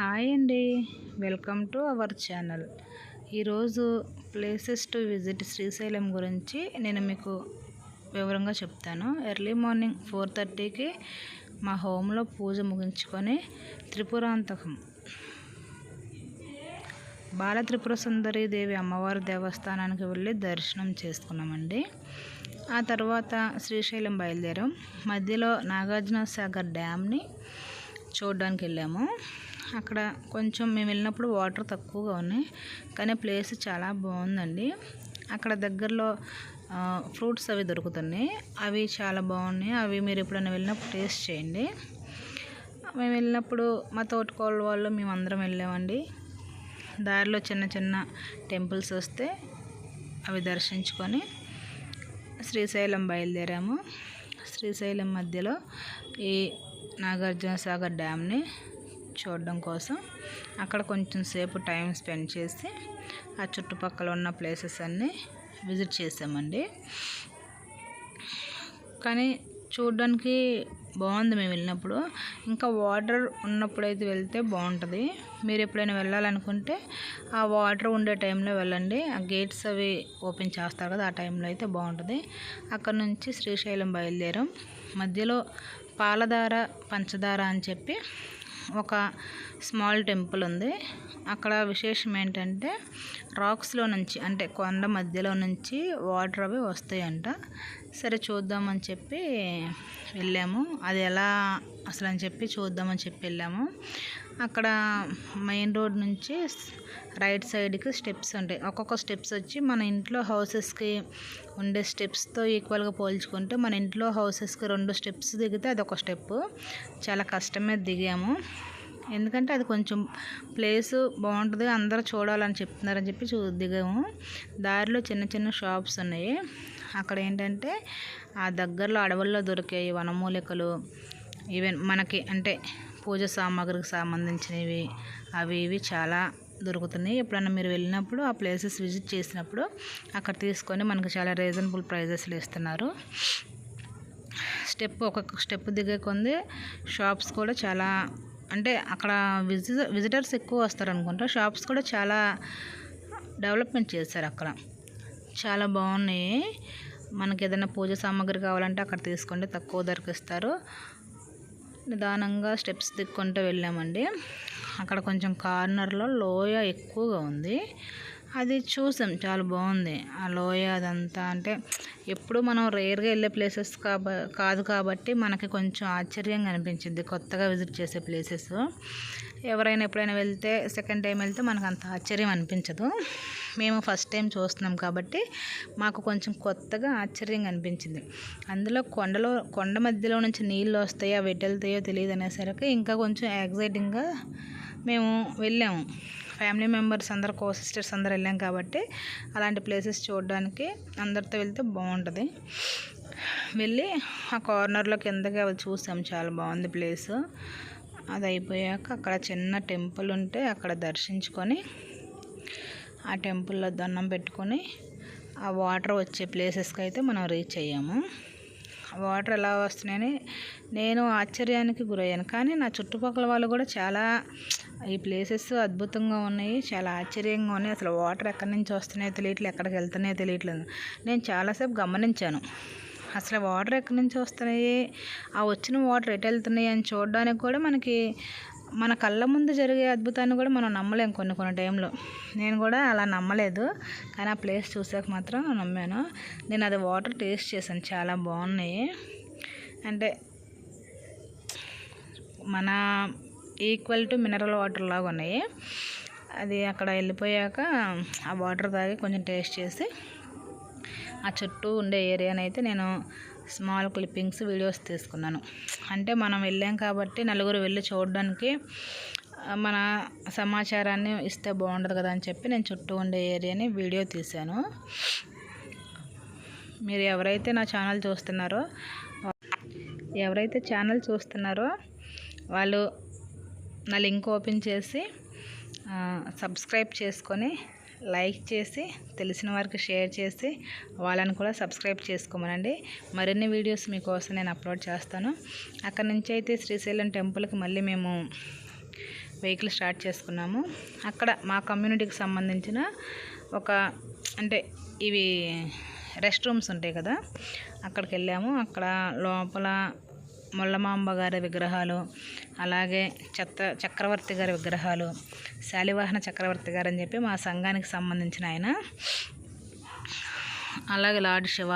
Hi అండి. Welcome to our channel. ఈరోజు places to visit Srisailam గురించి నేను మీకు వివరంగా చెప్తాను. ఎర్లీ మార్నింగ్ ఫోర్ థర్టీకి మా హోమ్లో పూజ ముగించుకొని త్రిపురాంతకం. బాల త్రిపుర సుందరి దేవి అమ్మవారి దేవస్థానానికి వెళ్ళి దర్శనం చేసుకున్నామండి. ఆ తర్వాత శ్రీశైలం బయలుదేరాం. మధ్యలో నాగార్జున సాగర్ డ్యామ్ని చూడడానికి వెళ్ళాము అక్కడ కొంచెం మేము వెళ్ళినప్పుడు వాటర్ తక్కువగా ఉన్నాయి. కానీ ప్లేస్ చాలా బాగుందండి. అక్కడ దగ్గరలో ఫ్రూట్స్ అవి దొరుకుతున్నాయి. అవి చాలా బాగున్నాయి. అవి మీరు ఎప్పుడైనా వెళ్ళినప్పుడు టేస్ట్ చేయండి. మేము వెళ్ళినప్పుడు మా తోటకోళ్ళ వాళ్ళు మేము అందరం వెళ్ళామండి. దారిలో చిన్న చిన్న టెంపుల్స్ వస్తే అవి దర్శించుకొని శ్రీశైలం బయలుదేరాము. శ్రీశైలం మధ్యలో ఈ నాగార్జున సాగర్ డ్యామ్ని చూడడం కోసం అక్కడ కొంచెం సేపు టైం స్పెండ్ చేసి ఆ చుట్టుపక్కల ఉన్న ప్లేసెస్ అన్నీ విజిట్ చేసామండి. కానీ చూడడానికి బాగుంది మేము వెళ్ళినప్పుడు. ఇంకా వాటర్ ఉన్నప్పుడైతే వెళ్తే బాగుంటుంది. మీరు ఎప్పుడైనా వెళ్ళాలనుకుంటే ఆ వాటర్ ఉండే టైంలో వెళ్ళండి. ఆ గేట్స్ అవి ఓపెన్ చేస్తారు కదా ఆ టైంలో అయితే బాగుంటుంది. అక్కడ నుంచి శ్రీశైలం బయలుదేరాం. మధ్యలో పాలధార పంచదార అని చెప్పి ఒక స్మాల్ టెంపుల్ ఉంది. అక్కడ విశేషం ఏంటంటే రాక్స్లో నుంచి అంటే కొండ మధ్యలో నుంచి వాటర్ అవి వస్తాయంట. సరే చూద్దామని చెప్పి వెళ్ళాము. అది ఎలా అసలు అని చెప్పి చూద్దామని చెప్పి వెళ్ళాము. అక్కడ మెయిన్ రోడ్ నుంచి రైట్ సైడ్కి స్టెప్స్ ఉంటాయి. ఒక్కొక్క స్టెప్స్ వచ్చి మన ఇంట్లో హౌసెస్కి ఉండే స్టెప్స్తో ఈక్వల్గా పోల్చుకుంటే మన ఇంట్లో హౌసెస్కి రెండు స్టెప్స్ దిగితే అదొక స్టెప్ చాలా కష్టమే దిగాము. ఎందుకంటే అది కొంచెం ప్లేస్ బాగుంటుంది. అందరూ చూడాలని చెప్తున్నారని చెప్పి చూ దిగాము. దారిలో చిన్న చిన్న షాప్స్ ఉన్నాయి. అక్కడ ఏంటంటే ఆ దగ్గరలో అడవుల్లో దొరికే వనమూలికలు. ఈవెన్ మనకి అంటే పూజ సామాగ్రికి సంబంధించినవి అవి ఇవి చాలా దొరుకుతున్నాయి. ఎప్పుడన్నా మీరు వెళ్ళినప్పుడు ఆ ప్లేసెస్ విజిట్ చేసినప్పుడు అక్కడ తీసుకొని మనకు చాలా రీజనబుల్ ప్రైజెస్లు ఇస్తున్నారు. స్టెప్ ఒక్కొక్క స్టెప్ దిగే కొంది షాప్స్ కూడా చాలా అంటే అక్కడ విజి విజిటర్స్ ఎక్కువ వస్తారు అనుకుంటా షాప్స్ కూడా చాలా డెవలప్మెంట్ చేశారు అక్కడ. చాలా బాగున్నాయి. మనకి ఏదైనా పూజ సామాగ్రి కావాలంటే అక్కడ తీసుకుంటే తక్కువ ధరకు ఇస్తారు. నిదానంగా స్టెప్స్ దిక్కుంటూ వెళ్ళామండి. అక్కడ కొంచెం కార్నర్లో లోయ ఎక్కువగా ఉంది. అది చూసాం. చాలా బాగుంది. ఆ లోయ అదంతా అంటే ఎప్పుడు మనం రేర్గా వెళ్ళే ప్లేసెస్ కాబ కాదు కాబట్టి మనకి కొంచెం ఆశ్చర్యంగా అనిపించింది కొత్తగా విజిట్ చేసే ప్లేసెస్. ఎవరైనా ఎప్పుడైనా వెళ్తే సెకండ్ టైం వెళ్తే మనకు అంత ఆశ్చర్యం అనిపించదు. మేము ఫస్ట్ టైం చూస్తున్నాం కాబట్టి మాకు కొంచెం కొత్తగా ఆశ్చర్యంగా అనిపించింది. అందులో కొండలో కొండ మధ్యలో నుంచి నీళ్ళు వస్తాయో అవి వెళ్తాయో తెలియదు అనేసరికి ఇంకా కొంచెం ఎగ్జైటింగ్గా మేము వెళ్ళాము ఫ్యామిలీ మెంబర్స్ అందరు కో సిస్టర్స్ అందరు వెళ్ళాం కాబట్టి అలాంటి ప్లేసెస్ చూడడానికి అందరితో వెళ్తే బాగుంటుంది. వెళ్ళి ఆ కార్నర్లో కిందకి అవి చూసాం. చాలా బాగుంది ప్లేస్. అది అయిపోయాక అక్కడ చిన్న టెంపుల్ ఉంటే అక్కడ దర్శించుకొని ఆ టెంపుల్లో దండం పెట్టుకొని ఆ వాటర్ వచ్చే ప్లేసెస్కి అయితే మనం రీచ్ అయ్యాము. వాటర్ ఎలా వస్తున్నాయని నేను ఆశ్చర్యానికి గురయ్యాను. కానీ నా చుట్టుపక్కల వాళ్ళు కూడా చాలా ఈ ప్లేసెస్ అద్భుతంగా ఉన్నాయి. చాలా ఆశ్చర్యంగా ఉన్నాయి. అసలు వాటర్ ఎక్కడి నుంచి వస్తున్నాయో తెలియట్లేదు. ఎక్కడికి వెళ్తున్నాయో తెలియట్లేదు. నేను చాలాసేపు గమనించాను. అసలు వాటర్ ఎక్కడి నుంచి వస్తున్నాయి? ఆ వచ్చిన వాటర్ ఎటు వెళ్తున్నాయి అని చూడడానికి కూడా మనకి మన కళ్ళ ముందు జరిగే అద్భుతాన్ని కూడా మనం నమ్మలేం కొన్ని కొన్ని టైంలో. నేను కూడా అలా నమ్మలేదు. కానీ ఆ ప్లేస్ చూసాక మాత్రం నమ్మాను. నేను అది వాటర్ టేస్ట్ చేశాను. చాలా బాగున్నాయి. అంటే మన ఈక్వల్ టు మినరల్ వాటర్ లాగా ఉన్నాయి. అది అక్కడ వెళ్ళిపోయాక ఆ వాటర్ తాగి కొంచెం టేస్ట్ చేసి ఆ చుట్టూ ఉండే ఏరియాని అయితే నేను స్మాల్ క్లిప్పింగ్స్ వీడియోస్ తీసుకున్నాను. అంటే మనం వెళ్ళాం కాబట్టి నలుగురు వెళ్ళి చూడడానికి మన సమాచారాన్ని ఇస్తే బాగుంటుంది కదా అని చెప్పి నేను చుట్టూ ఉండే ఏరియాని వీడియో తీశాను. మీరు ఎవరైతే నా ఛానల్ చూస్తున్నారో ఎవరైతే ఛానల్ చూస్తున్నారో వాళ్ళు నా లింక్ ఓపెన్ చేసి సబ్స్క్రైబ్ చేసుకొని లైక్ చేసి తెలిసిన వారికి షేర్ చేసి వాళ్ళని కూడా సబ్స్క్రైబ్ చేసుకోమనండి. మరిన్ని వీడియోస్ మీకోసం నేను అప్లోడ్ చేస్తాను. అక్కడ నుంచి అయితే శ్రీశైలం టెంపుల్కి మళ్ళీ మేము వెహికల్ స్టార్ట్ చేసుకున్నాము. అక్కడ మా కమ్యూనిటీకి సంబంధించిన ఒక అంటే ఇవి రెస్ట్ రూమ్స్ ఉంటాయి కదా అక్కడికి వెళ్ళాము. అక్కడ లోపల ముల్లమాంబ గారి విగ్రహాలు అలాగే చెత్త చక్రవర్తి గారి విగ్రహాలు శాలివాహన చక్రవర్తి గారు అని చెప్పి మా సంఘానికి సంబంధించిన ఆయన అలాగే లార్డ్ శివ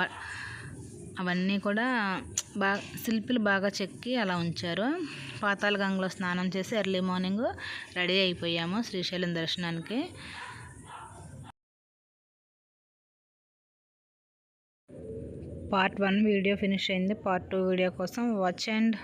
అవన్నీ కూడా బాగా శిల్పులు బాగా చెక్కి అలా ఉంచారు. పాతాళ గంగలో స్నానం చేసి ఎర్లీ మార్నింగ్ రెడీ అయిపోయాము శ్రీశైలం దర్శనానికి. పార్ట్ వన్ వీడియో ఫినిష్ అయింది. పార్ట్ టూ వీడియో కోసం వాచ్ అండ్